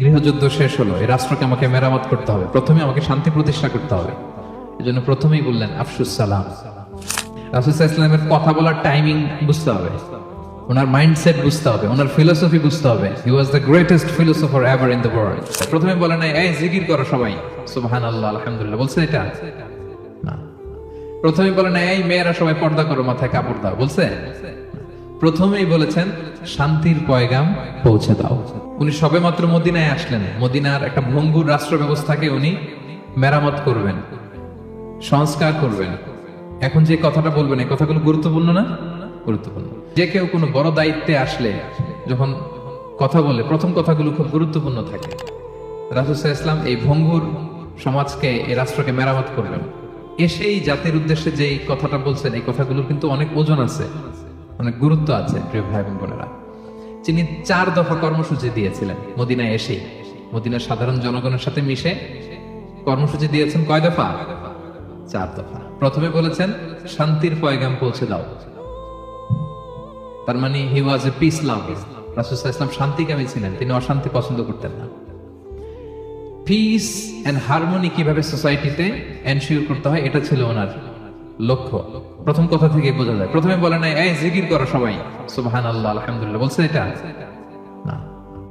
গৃহযুদ্ধ শেষ হলো, এই রাষ্ট্রকে আমাকে মেরামত করতে হবে। প্রথমে আমাকে শান্তি প্রতিষ্ঠা করতে হবে। এই জন্য প্রথমেই বললেন, আফসুস সালাম। রাসুসাহ ইসলামের কথা বলার টাইমিং বুঝতে হবে। ওনার মাইন্ডসেট বুঝতে হবে, ওনার ফিলোসফি বুঝতে হবে। He was the greatest philosopher ever in the world প্রথমে বলে নাই, এই, জিকির করো সবাই। সুবহানাল্লাহ, আলহামদুলিল্লাহ। বলছে এটা? না। প্রথমে বলে নাই, এই, মেয়েরা সবাই পর্দা করো, মাথায় কাপড় দাও। বলছে? প্রথমেই বলেছেন, শান্তির পয়গাম পৌঁছে দাও। উনি সবে মাত্র মদিনায় আসলেন। মদিনার একটা ভঙ্গুর রাষ্ট্র ব্যবস্থাকে উনি মেরামত করবেন, সংস্কার করবেন। এখন যে কথাটা বলবেন, এই কথাগুলো গুরুত্বপূর্ণ না? গুরুত্বপূর্ণ। যে কেউ কোনো বড় দায়িত্বে আসলে, যখন কথা বলে, প্রথম কথাগুলো খুব গুরুত্বপূর্ণ থাকে। রাসুসাহ ইসলাম এই ভঙ্গুর সমাজকে, এই রাষ্ট্রকে মেরামত করবেন। এসেই জাতির উদ্দেশ্যে যে কথাটা বলছেন, এই কথাগুলোর কিন্তু অনেক ওজন আছে। অনেক গুরুত্ব আছে, প্রিয় ভাই এবং বোনেরা। তিনি চার দফা কর্মসূচি দিয়েছিলেন মদিনায় এসেই। মদিনার সাধারণ জনগণের সাথে মিশে কর্মসূচি দিয়েছেন কয় দফা? চার দফা। প্রথমে বলেছেন, শান্তির পয়গাম পৌঁছে দাও। তার মানে হি ওয়াজ এ পিস লাভ রাসুসাহ ইসলাম শান্তিকামী ছিলেন, তিনি অশান্তি পছন্দ করতেন না। পিস এন্ড হারমোনি কীভাবে সোসাইটিতে এনশিওর করতে হয়, এটা ছিল ওনার লক্ষ্য। প্রথম কথা থেকে বোঝা যায়। প্রথমে বলে নাই, এই জিকির করো সবাই। সুবহানাল্লাহ, আলহামদুলিল্লাহ। বলছে এটা? না।